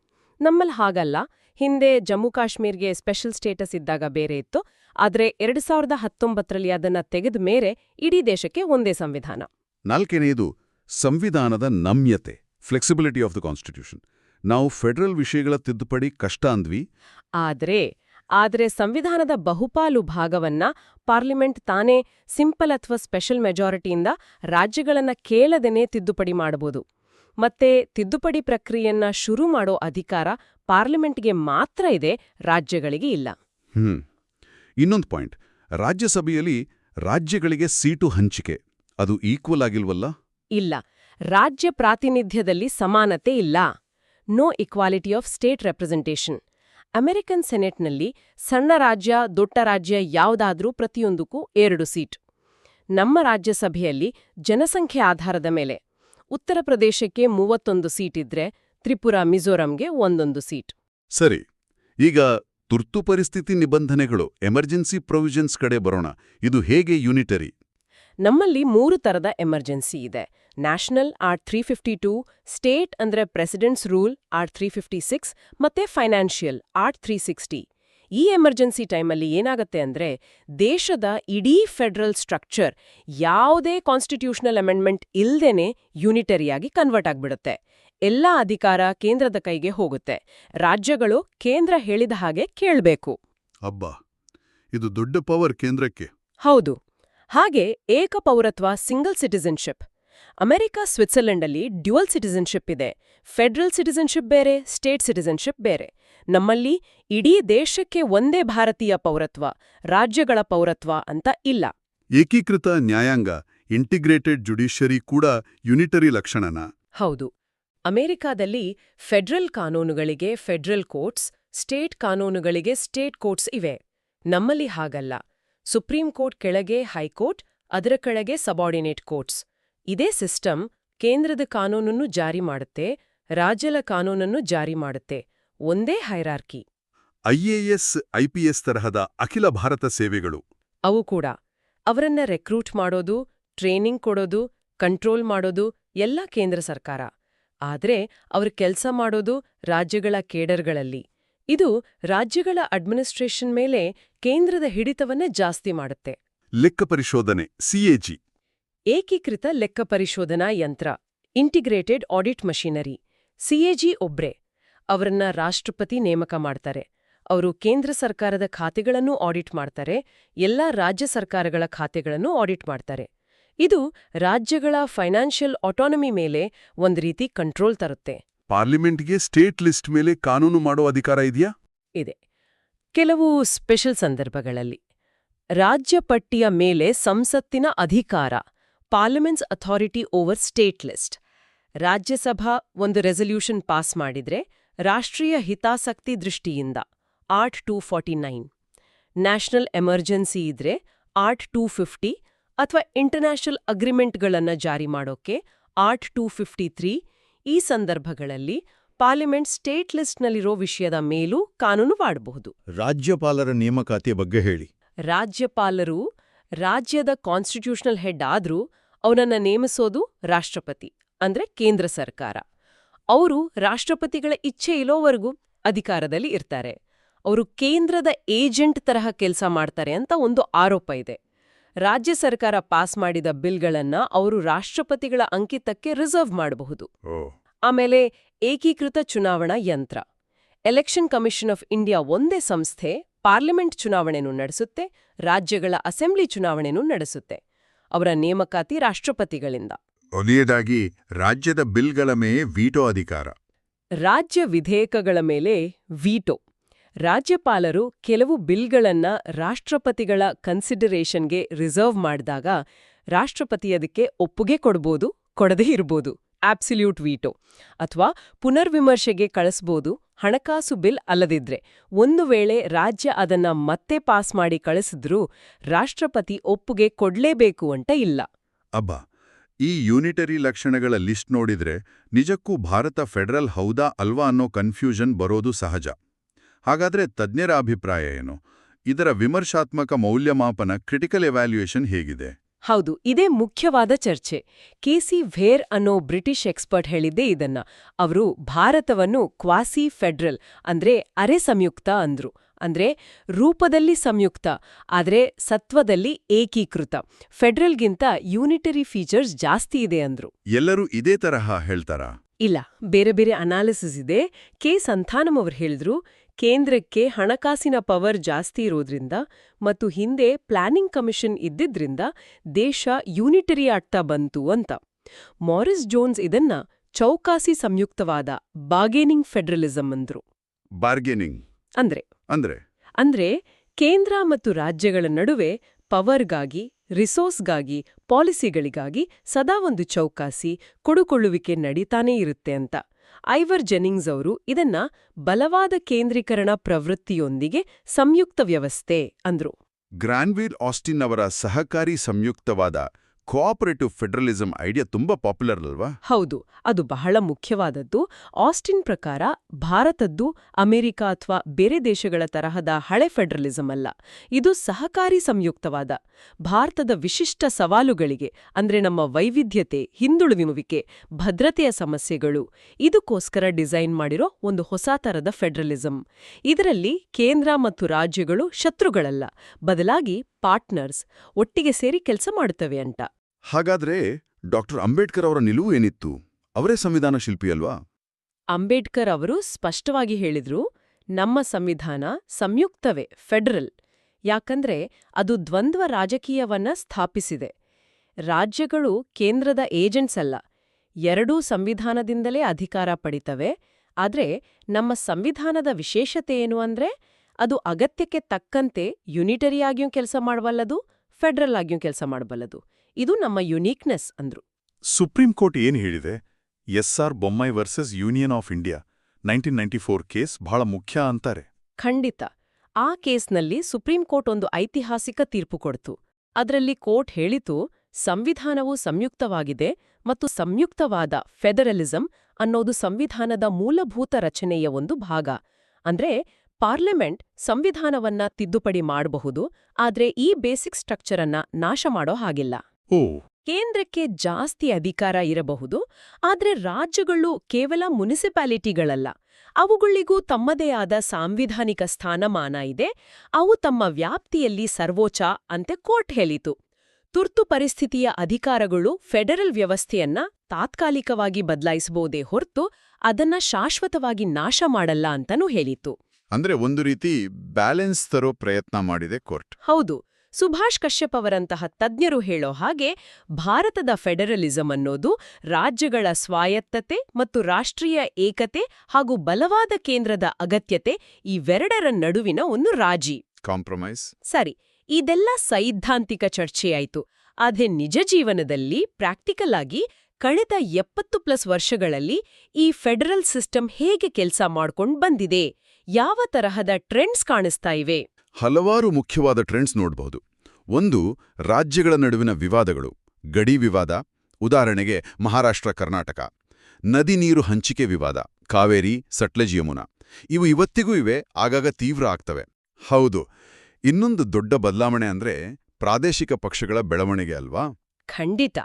ನಮ್ಮಲ್ಲಿ ಹಾಗಲ್ಲ. ಹಿಂದೆ ಜಮ್ಮು ಕಾಶ್ಮೀರ್ಗೆ ಸ್ಪೆಷಲ್ ಸ್ಟೇಟಸ್ ಇದ್ದಾಗ ಬೇರೆ ಇತ್ತು. ಆದರೆ ಎರಡು ಸಾವಿರದ ಹತ್ತೊಂಬತ್ತರಲ್ಲಿ ಅದನ್ನ ತೆಗೆದ ಮೇರೆ ಇಡೀ ದೇಶಕ್ಕೆ ಒಂದೇ ಸಂವಿಧಾನ. ನಾಲ್ಕನೆಯದು ಸಂವಿಧಾನದ ನಮ್ಯತೆ ಫ್ಲೆಕ್ಸಿಬಿಲಿಟಿ ಆಫ್ ದ ಕಾನ್ಸ್ಟಿಟ್ಯೂಷನ್ ನಾವು ಫೆಡರಲ್ ವಿಷಯಗಳ ತಿದ್ದುಪಡಿ ಕಷ್ಟ ಅಂದ್ವಿ. ಆದ್ರೆ ಆದ್ರೆ ಸಂವಿಧಾನದ ಬಹುಪಾಲು ಭಾಗವನ್ನ ಪಾರ್ಲಿಮೆಂಟ್ ತಾನೇ ಸಿಂಪಲ್ ಅಥವಾ ಸ್ಪೆಷಲ್ ಮೆಜಾರಿಟಿಯಿಂದ ರಾಜ್ಯಗಳನ್ನ ಕೇಳದೇನೆ ತಿದ್ದುಪಡಿ ಮಾಡಬಹುದು ಮತ್ತೆ ತಿದ್ದುಪಡಿ ಪ್ರಕ್ರಿಯೆಯನ್ನ ಶುರು ಮಾಡೋ ಅಧಿಕಾರ ಪಾರ್ಲಿಮೆಂಟ್ಗೆ ಮಾತ್ರ ಇದೆ ರಾಜ್ಯಗಳಿಗೆ ಇಲ್ಲ. ಹ್ಮ್. ಇನ್ನೊಂದು ಪಾಯಿಂಟ್. ರಾಜ್ಯಸಭೆಯಲ್ಲಿ ರಾಜ್ಯಗಳಿಗೆ ಸೀಟು ಹಂಚಿಕೆ. ಅದು ಈಕ್ವಲ್ ಆಗಿಲ್ವಲ್ಲ? ಇಲ್ಲ. ರಾಜ್ಯ ಪ್ರಾತಿನಿಧ್ಯದಲ್ಲಿ ಸಮಾನತೆ ಇಲ್ಲ. No equality of state representation. American ಸೆನೆಟ್ನಲ್ಲಿ ಸಣ್ಣ ರಾಜ್ಯ ದೊಡ್ಡ ರಾಜ್ಯ ಯಾವುದಾದ್ರೂ ಪ್ರತಿಯೊಂದಕ್ಕೂ ಎರಡು ಸೀಟ್. ನಮ್ಮ ರಾಜ್ಯಸಭೆಯಲ್ಲಿ ಜನಸಂಖ್ಯೆ ಆಧಾರದ ಮೇಲೆ. ಉತ್ತರ ಪ್ರದೇಶಕ್ಕೆ ಮೂವತ್ತೊಂದು ಸೀಟ್ ಇದ್ರೆ ತ್ರಿಪುರಾ ಮಿಜೋರಂಗೆ ಒಂದೊಂದು ಸೀಟ್. ಸರಿ ಈಗ ತುರ್ತು ಪರಿಸ್ಥಿತಿ ನಿಬಂಧನೆಗಳು ಎಮರ್ಜೆನ್ಸಿ ಪ್ರೊವಿಷನ್ಸ್ ಕಡೆ ಬರೋಣ. ಇದು ಹೇಗೆ ಯೂನಿಟರಿ? ನಮ್ಮಲ್ಲಿ ಮೂರು ತರದ ಎಮರ್ಜೆನ್ಸಿ ಇದೆ. National R three fifty two state ಅಂದ್ರೆ president's rule R three fifty six ಮತ್ತೆ ಫೈನಾನ್ಷಿಯಲ್ ಆರ್ ತ್ರೀ ಸಿಕ್ಸ್ಟಿ. ಈ ಎಮರ್ಜೆನ್ಸಿ ಟೈಮಲ್ಲಿ ಏನಾಗುತ್ತೆ ಅಂದ್ರೆ ದೇಶದ ಇಡೀ ಫೆಡರಲ್ ಸ್ಟ್ರಕ್ಚರ್ ಯಾವುದೇ ಕಾನ್ಸ್ಟಿಟ್ಯೂಷನಲ್ ಅಮೆಂಡ್ಮೆಂಟ್ ಇಲ್ಲದೇ ಯೂನಿಟರಿಯಾಗಿ ಕನ್ವರ್ಟ್ ಆಗಿಬಿಡುತ್ತೆ. ಎಲ್ಲ ಅಧಿಕಾರ ಕೇಂದ್ರದ ಕೈಗೆ ಹೋಗುತ್ತೆ. ರಾಜ್ಯಗಳು ಕೇಂದ್ರ ಹೇಳಿದ ಹಾಗೆ ಕೇಳಬೇಕು. ಅಬ್ಬಾ! ಇದು ದೊಡ್ಡ ಪವರ್ ಕೇಂದ್ರಕ್ಕೆ. ಹೌದು. ಹಾಗೆ ಏಕಪೌರತ್ವ ಸಿಂಗಲ್ ಸಿಟಿಸನ್ಶಿಪ್. ಅಮೆರಿಕ ಸ್ವಿಟ್ಜರ್ಲೆಂಡಲ್ಲಿ ಡ್ಯುಯಲ್ ಸಿಟಿಸನ್ಶಿಪ್ ಇದೆ. ಫೆಡರಲ್ ಸಿಟಿಸನ್ಶಿಪ್ ಬೇರೆ ಸ್ಟೇಟ್ ಸಿಟಿಸನ್ಶಿಪ್ ಬೇರೆ. ನಮ್ಮಲ್ಲಿ ಇಡೀ ದೇಶಕ್ಕೆ ಒಂದೇ ಭಾರತೀಯ ಪೌರತ್ವ ರಾಜ್ಯಗಳ ಪೌರತ್ವ ಅಂತ ಇಲ್ಲ. ಏಕೀಕೃತ ನ್ಯಾಯಾಂಗ ಇಂಟಿಗ್ರೇಟೆಡ್ ಜುಡಿಷರಿ ಕೂಡ ಯುನಿಟರಿ ಲಕ್ಷಣನ? ಹೌದು. ಅಮೆರಿಕಾದಲ್ಲಿ ಫೆಡರಲ್ ಕಾನೂನುಗಳಿಗೆ ಫೆಡರಲ್ ಕೋರ್ಟ್ಸ್ ಸ್ಟೇಟ್ ಕಾನೂನುಗಳಿಗೆ ಸ್ಟೇಟ್ ಕೋರ್ಟ್ಸ್ ಇವೆ. ನಮ್ಮಲ್ಲಿ ಹಾಗಲ್ಲ. ಸುಪ್ರೀಂ ಕೋರ್ಟ್ ಕೆಳಗೆ ಹೈಕೋರ್ಟ್ ಅದರ ಕೆಳಗೆ ಸಬಾರ್ಡಿನೇಟ್ ಕೋರ್ಟ್ಸ್. ಇದೇ ಸಿಸ್ಟಮ್ ಕೇಂದ್ರದ ಕಾನೂನನ್ನು ಜಾರಿ ಮಾಡುತ್ತೆ ರಾಜ್ಯದ ಕಾನೂನನ್ನು ಜಾರಿ ಮಾಡುತ್ತೆ. ಒಂದೇ ಹೈರಾರ್ಕಿ. ಐಎಎಸ್ ಐಪಿಎಸ್ ತರಹದ ಅಖಿಲ ಭಾರತ ಸೇವೆಗಳು. ಅವು ಕೂಡ. ಅವರನ್ನ ರೆಕ್ರೂಟ್ ಮಾಡೋದು ಟ್ರೈನಿಂಗ್ ಕೊಡೋದು ಕಂಟ್ರೋಲ್ ಮಾಡೋದು ಎಲ್ಲ ಕೇಂದ್ರ ಸರ್ಕಾರ. ಆದರೆ ಅವರು ಕೆಲಸ ಮಾಡೋದು ರಾಜ್ಯಗಳ ಕೇಡರ್ಗಳಲ್ಲಿ. ಇದು ರಾಜ್ಯಗಳ ಅಡ್ಮಿನಿಸ್ಟ್ರೇಷನ್ ಮೇಲೆ ಕೇಂದ್ರದ ಹಿಡಿತವನ್ನ ಜಾಸ್ತಿ ಮಾಡುತ್ತೆ. ಲೆಕ್ಕ ಪರಿಶೋಧನೆ ಸಿಎಜಿ ಏಕೀಕೃತ ಲೆಕ್ಕ ಪರಿಶೋಧನಾ ಯಂತ್ರ ಇಂಟಿಗ್ರೇಟೆಡ್ ಆಡಿಟ್ ಮಷಿನರಿ ಸಿಎಜಿ ಒಬ್ರೆ ಅವರನ್ನ ರಾಷ್ಟ್ರಪತಿ ನೇಮಕ ಮಾಡ್ತಾರೆ. ಅವರು ಕೇಂದ್ರ ಸರ್ಕಾರದ ಖಾತೆಗಳನ್ನು ಆಡಿಟ್ ಮಾಡ್ತಾರೆ ಎಲ್ಲ ರಾಜ್ಯ ಸರ್ಕಾರಗಳ ಖಾತೆಗಳನ್ನು ಆಡಿಟ್ ಮಾಡ್ತಾರೆ. ಇದು ರಾಜ್ಯಗಳ ಫೈನಾನ್ಷಿಯಲ್ ಆಟೋನಮಿ ಮೇಲೆ ಒಂದ್ ರೀತಿ ಕಂಟ್ರೋಲ್ ತರುತ್ತೆ. ಪಾರ್ಲಿಮೆಂಟ್ಗೆ ಸ್ಟೇಟ್ ಲಿಸ್ಟ್ ಮೇಲೆ ಕಾನೂನು ಮಾಡೋ ಅಧಿಕಾರ ಇದೆಯಾ? ಇದೆ. ಕೆಲವು ಸ್ಪೆಷಲ್ ಸಂದರ್ಭಗಳಲ್ಲಿ ರಾಜ್ಯ ಪಟ್ಟಿಯ ಮೇಲೆ ಸಂಸತ್ತಿನ ಅಧಿಕಾರ parliament's authority over state list. Rajya Sabha ಒಂದು ರೆಸಲ್ಯೂಷನ್ ಪಾಸ್ ಮಾಡಿದ್ರೆ ರಾಷ್ಟ್ರೀಯ ಹಿತಾಸಕ್ತಿ ದೃಷ್ಟಿಯಿಂದ art two forty nine. National emergency ಇದ್ರೆ ಆರ್ಟ್ ಟೂ ಫಿಫ್ಟಿ ಅಥವಾ ಇಂಟರ್ನ್ಯಾಷನಲ್ ಅಗ್ರಿಮೆಂಟ್ಗಳನ್ನು ಜಾರಿ ಮಾಡೋಕೆ ಆರ್ಟ್ ಟೂ ಫಿಫ್ಟಿ ತ್ರೀ ಈ ಸಂದರ್ಭಗಳಲ್ಲಿ ಪಾರ್ಲಿಮೆಂಟ್ ಸ್ಟೇಟ್ ಲಿಸ್ಟ್ನಲ್ಲಿರೋ ವಿಷಯದ ಮೇಲೂ ಕಾನೂನು ಮಾಡಬಹುದು ರಾಜ್ಯಪಾಲರ ನೇಮಕಾತಿಯ ಬಗ್ಗೆ ಹೇಳಿ. ರಾಜ್ಯಪಾಲರು ರಾಜ್ಯದ ಕಾನ್ಸ್ಟಿಟ್ಯೂಷನಲ್ ಹೆಡ್ ಆದ್ರೂ ಅವನನ್ನ ನೇಮಿಸೋದು ರಾಷ್ಟ್ರಪತಿ ಅಂದ್ರೆ ಕೇಂದ್ರ ಸರ್ಕಾರ. ಅವರು ರಾಷ್ಟ್ರಪತಿಗಳ ಇಚ್ಛೆ ಇಲ್ಲೋವರೆಗೂ ಅಧಿಕಾರದಲ್ಲಿ ಇರ್ತಾರೆ. ಅವರು ಕೇಂದ್ರದ ಏಜೆಂಟ್ ತರಹ ಕೆಲಸ ಮಾಡ್ತಾರೆ ಅಂತ ಒಂದು ಆರೋಪ ಇದೆ. ರಾಜ್ಯ ಸರ್ಕಾರ ಪಾಸ್ ಮಾಡಿದ ಬಿಲ್ಗಳನ್ನ ಅವರು ರಾಷ್ಟ್ರಪತಿಗಳ ಅಂಕಿತಕ್ಕೆ ರಿಸರ್ವ್ ಮಾಡಬಹುದು. ಆಮೇಲೆ ಏಕೀಕೃತ ಚುನಾವಣಾ ಯಂತ್ರ. ಎಲೆಕ್ಷನ್ ಕಮಿಷನ್ ಆಫ್ ಇಂಡಿಯಾ ಒಂದೇ ಸಂಸ್ಥೆ ಪಾರ್ಲಿಮೆಂಟ್ ಚುನಾವಣೆನೂ ನಡೆಸುತ್ತೆ ರಾಜ್ಯಗಳ ಅಸೆಂಬ್ಲಿ ಚುನಾವಣೆನೂ ನಡೆಸುತ್ತೆ. ಅವರ ನೇಮಕಾತಿ ರಾಷ್ಟ್ರಪತಿಗಳಿಂದ. ಕೊನೆಯದಾಗಿ ರಾಜ್ಯದ ಬಿಲ್ಗಳ ಮೇಲೆ ವೀಟೋ ಅಧಿಕಾರ. ರಾಜ್ಯ ವಿಧೇಯಕಗಳ ಮೇಲೆ ವೀಟೋ. ರಾಜ್ಯಪಾಲರು ಕೆಲವು ಬಿಲ್ಗಳನ್ನ ರಾಷ್ಟ್ರಪತಿಗಳ ಕನ್ಸಿಡರೇಷನ್ಗೆ ರಿಸರ್ವ್ ಮಾಡಿದಾಗ ರಾಷ್ಟ್ರಪತಿ ಅದಕ್ಕೆ ಒಪ್ಪುಗೆ ಕೊಡ್ಬೋದು ಕೊಡದೇ ಇರ್ಬೋದು. ಆಬ್ಸಲ್ಯೂಟ್ ವೀಟೋ ಅಥವಾ ಪುನರ್ವಿಮರ್ಶೆಗೆ ಕಳಿಸ್ಬೋದು ಹಣಕಾಸು ಬಿಲ್ ಅಲ್ಲದಿದ್ರೆ. ಒಂದು ವೇಳೆ ರಾಜ್ಯ ಅದನ್ನ ಮತ್ತೆ ಪಾಸ್ ಮಾಡಿ ಕಳಿಸಿದ್ರೂ ರಾಷ್ಟ್ರಪತಿ ಒಪ್ಪುಗೆ ಕೊಡ್ಲೇಬೇಕು ಅಂತ ಇಲ್ಲ. ಅಬ್ಬ, ಈ ಯೂನಿಟರಿ ಲಕ್ಷಣಗಳ ಲಿಸ್ಟ್ ನೋಡಿದ್ರೆ ನಿಜಕ್ಕೂ ಭಾರತ ಫೆಡರಲ್ ಹೌದಾ ಅಲ್ವಾ ಅನ್ನೋ ಕನ್ಫ್ಯೂಷನ್ ಬರೋದು ಸಹಜ. ಹಾಗಾದ್ರೆ ತಜ್ಞರ ಅಭಿಪ್ರಾಯ ಏನು? ಇದರ ವಿಮರ್ಶಾತ್ಮಕ ಮೌಲ್ಯಮಾಪನ ಕ್ರಿಟಿಕಲ್ ಎವ್ಯಾಲ್ಯೂಯೇಷನ್ ಹೇಗಿದೆ? ಹೌದು ಇದೇ ಮುಖ್ಯವಾದ ಚರ್ಚೆ. ಕೆಸಿ ವೇರ್ ಅನ್ನೋ ಬ್ರಿಟಿಷ್ ಎಕ್ಸ್ಪರ್ಟ್ ಹೇಳಿದ್ದೆ ಇದನ್ನ. ಅವರು ಭಾರತವನ್ನು ಕ್ವಾಸಿ ಫೆಡರಲ್ ಅಂದ್ರೆ ಅರೆ ಸಂಯುಕ್ತ ಅಂದ್ರು. ಅಂದ್ರೆ ರೂಪದಲ್ಲಿ ಸಂಯುಕ್ತ ಆದರೆ ಸತ್ವದಲ್ಲಿ ಏಕೀಕೃತ. ಫೆಡರಲ್ಗಿಂತ ಯೂನಿಟರಿ ಫೀಚರ್ಸ್ ಜಾಸ್ತಿ ಇದೆ ಅಂದ್ರು. ಎಲ್ಲರೂ ಇದೇ ತರಹ ಹೇಳ್ತಾರಾ? ಇಲ್ಲ ಬೇರೆ ಬೇರೆ ಅನಾಲಿಸಿಸ್ ಇದೆ. ಕೆ ಸಂತಾನಂ ಅವರು ಹೇಳಿದ್ರು ಕೇಂದ್ರಕ್ಕೆ ಹಣಕಾಸಿನ ಪವರ್ ಜಾಸ್ತಿ ಇರೋದ್ರಿಂದ ಮತ್ತು ಹಿಂದೆ ಪ್ಲಾನಿಂಗ್ ಕಮಿಷನ್ ಇದ್ದಿದ್ರಿಂದ ದೇಶ ಯೂನಿಟರಿ ಆಗ್ತಾ ಬಂತು ಅಂತ. ಮಾರಿಸ್ ಜೋನ್ಸ್ ಇದನ್ನ ಚೌಕಾಸಿ ಸಂಯುಕ್ತವಾದ ಬಾರ್ಗೇನಿಂಗ್ ಫೆಡರಲಿಸಂ ಅಂದ್ರು. ಬಾರ್ಗೇನಿಂಗ್? ಅಂದ್ರೆ? ಅಂದ್ರೆ? ಅಂದ್ರೆ ಕೇಂದ್ರ ಮತ್ತು ರಾಜ್ಯಗಳ ನಡುವೆ ಪವರ್ಗಾಗಿ ರಿಸೋರ್ಸ್ಗಾಗಿ ಪಾಲಿಸಿಗಳಿಗಾಗಿ ಸದಾ ಒಂದು ಚೌಕಾಸಿ ಕೊಡುಕೊಳ್ಳುವಿಕೆ ನಡೀತಾನೇ ಇರುತ್ತೆ ಅಂತ. ಐವರ್ ಜೆನಿಂಗ್ಸ್ ಅವರು ಇದನ್ನ ಬಲವಾದ ಕೇಂದ್ರೀಕರಣ ಪ್ರವೃತ್ತಿಯೊಂದಿಗೆ ಸಂಯುಕ್ತ ವ್ಯವಸ್ಥೆ ಅಂದ್ರು. ಗ್ರಾನ್ವಿಲ್ ಆಸ್ಟಿನ್ ಅವರ ಸಹಕಾರಿ ಸಂಯುಕ್ತವಾದ ಕೋಆಪರೇಟಿವ್ ಫೆಡರಲಿಸಂ ಐಡಿಯಾ ತುಂಬಾ ಪಾಪ್ಯುಲರ್ ಅಲ್ವಾ? ಹೌದು, ಅದು ಬಹಳ ಮುಖ್ಯವಾದದ್ದು. ಆಸ್ಟಿನ್ ಪ್ರಕಾರ ಭಾರತದ್ದು ಅಮೆರಿಕ ಅಥವಾ ಬೇರೆ ದೇಶಗಳ ತರಹದ ಹಳೆ ಫೆಡರಲಿಸಂ ಅಲ್ಲ. ಇದು ಸಹಕಾರಿ ಸಂಯುಕ್ತವಾದ. ಭಾರತದ ವಿಶಿಷ್ಟ ಸವಾಲುಗಳಿಗೆ, ಅಂದ್ರೆ ನಮ್ಮ ವೈವಿಧ್ಯತೆ ಹಿಂದುಳುವಿಮುವಿಕೆ ಭದ್ರತೆಯ ಸಮಸ್ಯೆಗಳು, ಇದಕ್ಕೋಸ್ಕರ ಡಿಸೈನ್ ಮಾಡಿರೋ ಒಂದು ಹೊಸ ತರದ ಫೆಡರಲಿಸಂ ಇದರಲ್ಲಿ ಕೇಂದ್ರ ಮತ್ತು ರಾಜ್ಯಗಳು ಶತ್ರುಗಳಲ್ಲ. ಬದಲಾಗಿ ಪಾರ್ಟ್ನರ್ಸ್, ಒಟ್ಟಿಗೆ ಸೇರಿ ಕೆಲಸ ಮಾಡುತ್ತವೆ ಅಂತ. ಹಾಗಾದ್ರೆ ಡಾಕ್ಟರ್ ಅಂಬೇಡ್ಕರ್ ಅವರ ನಿಲುವು ಏನಿತ್ತು? ಅವರೇ ಸಂವಿಧಾನ ಶಿಲ್ಪಿ ಅಲ್ವಾ? ಅಂಬೇಡ್ಕರ್ ಅವರು ಸ್ಪಷ್ಟವಾಗಿ ಹೇಳಿದ್ರು, ನಮ್ಮ ಸಂವಿಧಾನ ಸಂಯುಕ್ತವೇ, ಫೆಡರಲ್. ಯಾಕಂದ್ರೆ ಅದು ದ್ವಂದ್ವ ರಾಜಕೀಯವನ್ನ ಸ್ಥಾಪಿಸಿದೆ. ರಾಜ್ಯಗಳು ಕೇಂದ್ರದ ಏಜೆಂಟ್ಸ್ ಅಲ್ಲ. ಎರಡೂ ಸಂವಿಧಾನದಿಂದಲೇ ಅಧಿಕಾರ ಪಡಿತವೆ. ಆದ್ರೆ ನಮ್ಮ ಸಂವಿಧಾನದ ವಿಶೇಷತೆ ಏನು ಅಂದ್ರೆ, ಅದು ಅಗತ್ಯಕ್ಕೆ ತಕ್ಕಂತೆ ಯುನಿಟರಿಯಾಗಿಯೂ ಕೆಲಸ ಮಾಡಬಲ್ಲದು ಫೆಡರಲ್ ಆಗಿಯೂ ಕೆಲಸ ಮಾಡಬಲ್ಲದು. ಇದು ನಮ್ಮ ಯುನೀಕ್ನೆಸ್ ಅಂದ್ರು. ಸುಪ್ರೀಂ ಕೋರ್ಟ್ ಏನು ಹೇಳಿದೆ? S R Bommai versus union of India nineteen ninety four case ಬಹಳ ಮುಖ್ಯ ಅಂತಾರೆ. ಖಂಡಿತ. ಆ ಕೇಸ್ನಲ್ಲಿ ಸುಪ್ರೀಂ ಕೋರ್ಟ್ ಒಂದು ಐತಿಹಾಸಿಕ ತೀರ್ಪು ಕೊಡ್ತು. ಅದರಲ್ಲಿ ಕೋರ್ಟ್ ಹೇಳಿತು ಸಂವಿಧಾನವು ಸಂಯುಕ್ತವಾಗಿದೆ ಮತ್ತು ಸಂಯುಕ್ತವಾದ ಫೆಡರಲಿಸಂ ಅನ್ನೋದು ಸಂವಿಧಾನದ ಮೂಲಭೂತ ರಚನೆಯ ಒಂದು ಭಾಗ. ಅಂದ್ರೆ ಪಾರ್ಲಿಮೆಂಟ್ ಸಂವಿಧಾನವನ್ನ ತಿದ್ದುಪಡಿ ಮಾಡಬಹುದು ಆದ್ರೆ ಈ ಬೇಸಿಕ್ ಸ್ಟ್ರಕ್ಚರ್ ಅನ್ನ ನಾಶ ಮಾಡೋ ಹಾಗಿಲ್ಲ. ಓ. ಕೇಂದ್ರಕ್ಕೆ ಜಾಸ್ತಿ ಅಧಿಕಾರ ಇರಬಹುದು ಆದರೆ ರಾಜ್ಯಗಳು ಕೇವಲ ಮುನಿಸಿಪಾಲಿಟಿಗಳಲ್ಲ. ಅವುಗಳಿಗೂ ತಮ್ಮದೇ ಆದ ಸಾಂವಿಧಾನಿಕ ಸ್ಥಾನಮಾನ ಇದೆ ಅವು ತಮ್ಮ ವ್ಯಾಪ್ತಿಯಲ್ಲಿ ಸರ್ವೋಚ್ಚ ಅಂತೆ ಕೋರ್ಟ್ ಹೇಳಿತು. ತುರ್ತು ಪರಿಸ್ಥಿತಿಯ ಅಧಿಕಾರಗಳು ಫೆಡರಲ್ ವ್ಯವಸ್ಥೆಯನ್ನ ತಾತ್ಕಾಲಿಕವಾಗಿ ಬದಲಾಯಿಸಬಹುದೇ ಹೊರತು ಅದನ್ನ ಶಾಶ್ವತವಾಗಿ ನಾಶ ಮಾಡಲ್ಲ ಅಂತನೂ ಹೇಳಿತು. ಅಂದ್ರೆ ಒಂದು ರೀತಿ ಬ್ಯಾಲೆನ್ಸ್ ತರೋ ಪ್ರಯತ್ನ ಮಾಡಿದೆ ಕೋರ್ಟ್. ಹೌದು. ಸುಭಾಷ್ ಕಶ್ಯಪ್ ಅವರಂತಹ ತಜ್ಞರು ಹೇಳೋ ಹಾಗೆ ಭಾರತದ ಫೆಡರಲಿಸಂ ಅನ್ನೋದು ರಾಜ್ಯಗಳ ಸ್ವಾಯತ್ತತೆ ಮತ್ತು ರಾಷ್ಟ್ರೀಯ ಏಕತೆ ಹಾಗೂ ಬಲವಾದ ಕೇಂದ್ರದ ಅಗತ್ಯತೆ ಇವೆರಡರ ನಡುವಿನ ಒಂದು ರಾಜಿ. ಕಾಂಪ್ರಮೈಸ್. ಸರಿ ಇದೆಲ್ಲ ಸೈದ್ಧಾಂತಿಕ ಚರ್ಚೆಯಾಯಿತು. ಅದೇ ನಿಜ ಜೀವನದಲ್ಲಿ ಪ್ರಾಕ್ಟಿಕಲ್ ಆಗಿ ಕಳೆದ ಎಪ್ಪತ್ತು ಪ್ಲಸ್ ವರ್ಷಗಳಲ್ಲಿ ಈ ಫೆಡರಲ್ ಸಿಸ್ಟಮ್ ಹೇಗೆ ಕೆಲಸ ಮಾಡ್ಕೊಂಡು ಬಂದಿದೆ ಯಾವ ತರಹದ ಟ್ರೆಂಡ್ಸ್ ಕಾಣಿಸ್ತಾ ಇವೆ? ಹಲವಾರು ಮುಖ್ಯವಾದ ಟ್ರೆಂಡ್ಸ್ ನೋಡಬಹುದು ಒಂದು, ರಾಜ್ಯಗಳ ನಡುವಿನ ವಿವಾದಗಳು. ಗಡಿ ವಿವಾದ, ಉದಾಹರಣೆಗೆ ಮಹಾರಾಷ್ಟ್ರ, ಕರ್ನಾಟಕ. ನದಿ ನೀರು ಹಂಚಿಕೆ ವಿವಾದ, ಕಾವೇರಿ ಸಟ್ಲೆಜ್ ಯಮುನಾ ಇವು ಇವತ್ತಿಗೂ ಇವೆ, ಆಗಾಗ ತೀವ್ರ ಆಗ್ತವೆ. ಹೌದು, ಇನ್ನೊಂದು ದೊಡ್ಡ ಬದಲಾವಣೆ ಅಂದ್ರೆ ಪ್ರಾದೇಶಿಕ ಪಕ್ಷಗಳ ಬೆಳವಣಿಗೆ ಅಲ್ವಾ? ಖಂಡಿತ.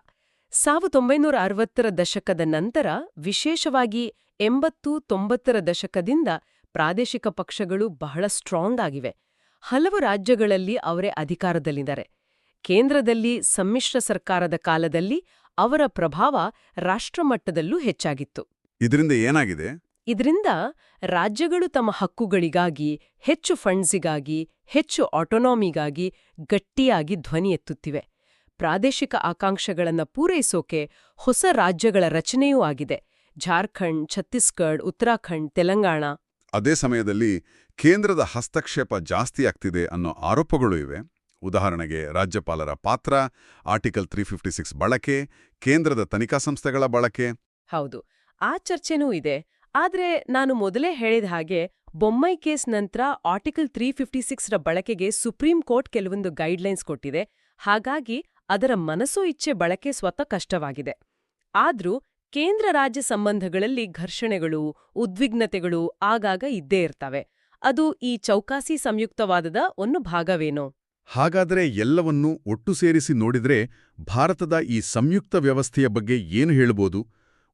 ಸಾವಿರದ ಒಂಬೈನೂರ ಅರವತ್ತರ ದಶಕದ ನಂತರ ವಿಶೇಷವಾಗಿ ಎಂಬತ್ತು ತೊಂಬತ್ತರ ದಶಕದಿಂದ ಪ್ರಾದೇಶಿಕ ಪಕ್ಷಗಳು ಬಹಳ ಸ್ಟ್ರಾಂಗ್ ಆಗಿವೆ. ಹಲವು ರಾಜ್ಯಗಳಲ್ಲಿ ಅವರೇ ಅಧಿಕಾರದಲ್ಲಿದ್ದಾರೆ. ಕೇಂದ್ರದಲ್ಲಿ ಸಮ್ಮಿಶ್ರ ಸರ್ಕಾರದ ಕಾಲದಲ್ಲಿ ಅವರ ಪ್ರಭಾವ ರಾಷ್ಟ್ರಮಟ್ಟದಲ್ಲೂ ಹೆಚ್ಚಾಗಿತ್ತು. ಇದರಿಂದ ಏನಾಗಿದೆ? ಇದರಿಂದ ರಾಜ್ಯಗಳು ತಮ್ಮ ಹಕ್ಕುಗಳಿಗಾಗಿ ಹೆಚ್ಚು ಫಂಡ್ಸಿಗಾಗಿ ಹೆಚ್ಚು ಆಟೋನಾಮಿಗಾಗಿ ಗಟ್ಟಿಯಾಗಿ ಧ್ವನಿ ಎತ್ತುತ್ತಿವೆ. ಪ್ರಾದೇಶಿಕ ಆಕಾಂಕ್ಷೆಗಳನ್ನು ಪೂರೈಸೋಕೆ ಹೊಸ ರಾಜ್ಯಗಳ ರಚನೆಯೂ ಆಗಿದೆ. ಜಾರ್ಖಂಡ್ ಛತ್ತೀಸ್ಗಢ್ ಉತ್ತರಾಖಂಡ್ ತೆಲಂಗಾಣ. ಅದೇ ಸಮಯದಲ್ಲಿ ಕೇಂದ್ರದ ಹಸ್ತಕ್ಷೇಪ ಜಾಸ್ತಿ ಆಗ್ತಿದೆ ಅನ್ನೋ ಆರೋಪಗಳು ಇವೆ. ಉದಾಹರಣೆಗೆ, ರಾಜ್ಯಪಾಲರ ಪಾತ್ರ, ಆರ್ಟಿಕಲ್ ತ್ರೀ ಫಿಫ್ಟಿ ಸಿಕ್ಸ್ ಬಳಕೆ, ಕೇಂದ್ರದ ತನಿಖಾ ಸಂಸ್ಥೆಗಳ ಬಳಕೆ. ಹೌದು, ಆ ಚರ್ಚೆನೂ ಇದೆ. ಆದರೆ ನಾನು ಮೊದಲೇ ಹೇಳಿದ ಹಾಗೆ ಬೊಮ್ಮೈ ಕೇಸ್ ನಂತರ ಆರ್ಟಿಕಲ್ ತ್ರೀ ಫಿಫ್ಟಿ ಸಿಕ್ಸ್ರ ಬಳಕೆಗೆ ಸುಪ್ರೀಂ ಕೋರ್ಟ್ ಕೆಲವೊಂದು ಗೈಡ್ಲೈನ್ಸ್ ಕೊಟ್ಟಿದೆ. ಹಾಗಾಗಿ ಅದರ ಮನಸ್ಸು ಇಚ್ಛೆ ಬಳಕೆ ಸ್ವತಃ ಕಷ್ಟವಾಗಿದೆ. ಆದ್ರೂ ಕೇಂದ್ರ ರಾಜ್ಯ ಸಂಬಂಧಗಳಲ್ಲಿ ಘರ್ಷಣೆಗಳು, ಉದ್ವಿಗ್ನತೆಗಳು ಆಗಾಗ ಇದ್ದೇ ಇರ್ತವೆ. ಅದು ಈ ಚೌಕಾಸಿ ಸಂಯುಕ್ತವಾದದ ಒಂದು ಭಾಗವೇನೋ. ಹಾಗಾದರೆ ಎಲ್ಲವನ್ನೂ ಒಟ್ಟು ಸೇರಿಸಿ ನೋಡಿದ್ರೆ ಭಾರತದ ಈ ಸಂಯುಕ್ತ ವ್ಯವಸ್ಥೆಯ ಬಗ್ಗೆ ಏನು ಹೇಳಬಹುದು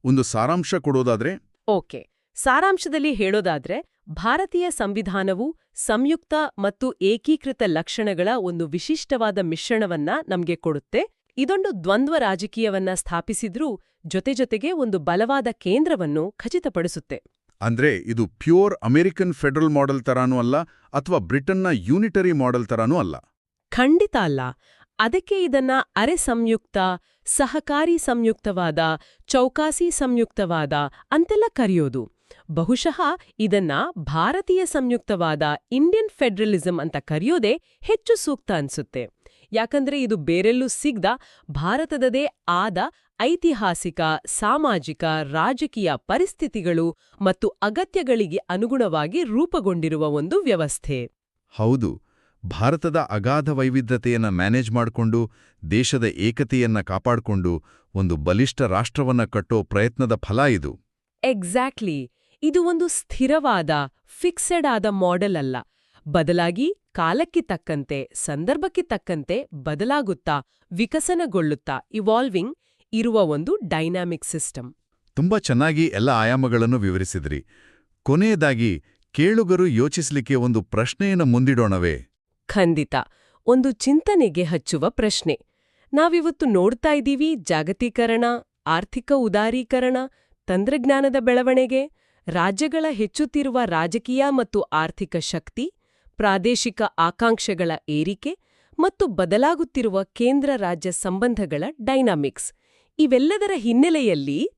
ಒಂದು ಸಾರಾಂಶ ಕೊಡೋದಾದ್ರೆ? ಓಕೆ. ಸಾರಾಂಶದಲ್ಲಿ ಹೇಳೋದಾದ್ರೆ ಭಾರತೀಯ ಸಂವಿಧಾನವು ಸಂಯುಕ್ತ ಮತ್ತು ಏಕೀಕೃತ ಲಕ್ಷಣಗಳ ಒಂದು ವಿಶಿಷ್ಟವಾದ ಮಿಶ್ರಣವನ್ನ ನಮಗೆ ಕೊಡುತ್ತೆ. ಇದೊಂದು ದ್ವಂದ್ವ ರಾಜಕೀಯವನ್ನ ಸ್ಥಾಪಿಸಿದ್ರೂ ಜೊತೆ ಜೊತೆಗೆ ಒಂದು ಬಲವಾದ ಕೇಂದ್ರವನ್ನು ಖಚಿತಪಡಿಸುತ್ತೆ. ಅಂದ್ರೆ ಇದು ಪ್ಯೂರ್ ಅಮೆರಿಕನ್ ಫೆಡರಲ್ ಮಾಡೆಲ್ ತರಾನೂ ಅಲ್ಲ ಅಥವಾ ಬ್ರಿಟನ್ನ ಯೂನಿಟರಿ ಮಾಡೆಲ್ ತರಾನೂ ಅಲ್ಲ. ಖಂಡಿತ ಅಲ್ಲ. ಅದಕ್ಕೆ ಇದನ್ನ ಅರೆ ಸಂಯುಕ್ತ, ಸಹಕಾರಿ ಸಂಯುಕ್ತವಾದ, ಚೌಕಾಸಿ ಸಂಯುಕ್ತವಾದ ಅಂತೆಲ್ಲ ಕರೆಯೋದು. ಬಹುಶಃ ಇದನ್ನ ಭಾರತೀಯ ಸಂಯುಕ್ತವಾದ ಇಂಡಿಯನ್ ಫೆಡರಲಿಸಂ ಅಂತ ಕರೆಯೋದೇ ಹೆಚ್ಚು ಸೂಕ್ತ ಅನ್ಸುತ್ತೆ. ಯಾಕಂದ್ರೆ ಇದು ಬೇರೆಲ್ಲೂ ಸಿಗ್ದ ಭಾರತದದೇ ಆದ ಐತಿಹಾಸಿಕ ಸಾಮಾಜಿಕ ರಾಜಕೀಯ ಪರಿಸ್ಥಿತಿಗಳು ಮತ್ತು ಅಗತ್ಯಗಳಿಗೆ ಅನುಗುಣವಾಗಿ ರೂಪುಗೊಂಡಿರುವ ಒಂದು ವ್ಯವಸ್ಥೆ. ಹೌದು ಭಾರತದ ಅಗಾಧ ವೈವಿಧ್ಯತೆಯನ್ನ ಮ್ಯಾನೇಜ್ ಮಾಡಿಕೊಂಡು ದೇಶದ ಏಕತೆಯನ್ನ ಕಾಪಾಡಿಕೊಂಡು ಒಂದು ಬಲಿಷ್ಠ ರಾಷ್ಟ್ರವನ್ನ ಕಟ್ಟೋ ಪ್ರಯತ್ನದ ಫಲ ಇದು. ಎಕ್ಸಾಕ್ಟ್ಲಿ ಇದು ಒಂದು ಸ್ಥಿರವಾದ ಫಿಕ್ಸೆಡ್ ಆದ ಮಾಡೆಲ್ ಅಲ್ಲ. ಬದಲಾಗಿ ಕಾಲಕ್ಕೆ ತಕ್ಕಂತೆ ಸಂದರ್ಭಕ್ಕೆ ತಕ್ಕಂತೆ ಬದಲಾಗುತ್ತಾ ವಿಕಸನಗೊಳ್ಳುತ್ತಾ ಇವಾಲ್ವಿಂಗ್ ಇರುವ ಒಂದು ಡೈನಾಮಿಕ್ ಸಿಸ್ಟಮ್. ತುಂಬಾ ಚೆನ್ನಾಗಿ ಎಲ್ಲ ಆಯಾಮಗಳನ್ನು ವಿವರಿಸಿದ್ರಿ. ಕೊನೆಯದಾಗಿ ಕೇಳುಗರು ಯೋಚಿಸಲಿಕ್ಕೆ ಒಂದು ಪ್ರಶ್ನೆಯನ್ನು ಮುಂದಿಡೋಣವೇ? ಖಂಡಿತ. ಒಂದು ಚಿಂತನೆಗೆ ಹಚ್ಚುವ ಪ್ರಶ್ನೆ. ನಾವಿವತ್ತು ನೋಡ್ತಾ ಇದ್ದೀವಿ ಜಾಗತೀಕರಣ ಆರ್ಥಿಕ ಉದಾರೀಕರಣ ತಂತ್ರಜ್ಞಾನದ ಬೆಳವಣಿಗೆ ರಾಜ್ಯಗಳ ಹೆಚ್ಚುತ್ತಿರುವ ರಾಜಕೀಯ ಮತ್ತು ಆರ್ಥಿಕ ಶಕ್ತಿ ಪ್ರಾದೇಶಿಕ ಆಕಾಂಕ್ಷೆಗಳ ಏರಿಕೆ ಮತ್ತು ಬದಲಾಗುತ್ತಿರುವ ಕೇಂದ್ರ ರಾಜ್ಯ ಸಂಬಂಧಗಳ ಡೈನಾಮಿಕ್ಸ್. ಇವೆಲ್ಲದರ ಹಿನ್ನೆಲೆಯಲ್ಲಿ.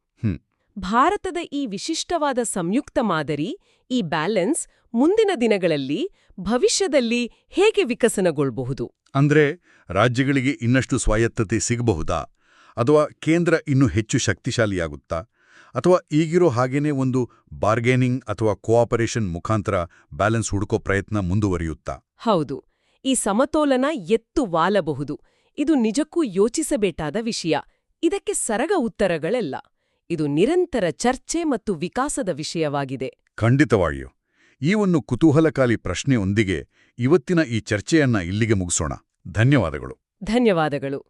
ಭಾರತದ ಈ ವಿಶಿಷ್ಟವಾದ ಸಂಯುಕ್ತ ಮಾದರಿ ಈ ಬ್ಯಾಲೆನ್ಸ್ ಮುಂದಿನ ದಿನಗಳಲ್ಲಿ ಭವಿಷ್ಯದಲ್ಲಿ ಹೇಗೆ ವಿಕಸನಗೊಳ್ಳಬಹುದು ಅಂದ್ರೆ ರಾಜ್ಯಗಳಿಗೆ ಇನ್ನಷ್ಟು ಸ್ವಾಯತ್ತತೆ ಸಿಗಬಹುದಾ? ಅಥವಾ ಕೇಂದ್ರ ಇನ್ನೂ ಹೆಚ್ಚು ಶಕ್ತಿಶಾಲಿಯಾಗುತ್ತಾ? ಅಥವಾ ಈಗಿರೋ ಹಾಗೇನೇ ಒಂದು ಬಾರ್ಗೇನಿಂಗ್ ಅಥವಾ ಕೋಆಪರೇಷನ್ ಮುಖಾಂತರ ಬ್ಯಾಲೆನ್ಸ್ ಹುಡುಕೋ ಪ್ರಯತ್ನ ಮುಂದುವರಿಯುತ್ತಾ? ಹೌದು. ಈ ಸಮತೋಲನ ಎತ್ತು ವಾಲಬಹುದು. ಇದು ನಿಜಕ್ಕೂ ಯೋಚಿಸಬೇಕಾದ ವಿಷಯ. ಇದಕ್ಕೆ ಸರಗ ಉತ್ತರಗಳೆಲ್ಲ. ಇದು ನಿರಂತರ ಚರ್ಚೆ ಮತ್ತು ವಿಕಾಸದ ವಿಷಯವಾಗಿದೆ. ಖಂಡಿತವಾಗಿಯೂ. ಈ ಒಂದು ಕುತೂಹಲಕಾಲಿ ಪ್ರಶ್ನೆಯೊಂದಿಗೆ ಇವತ್ತಿನ ಈ ಚರ್ಚೆಯನ್ನ ಇಲ್ಲಿಗೆ ಮುಗಿಸೋಣ. ಧನ್ಯವಾದಗಳು. ಧನ್ಯವಾದಗಳು.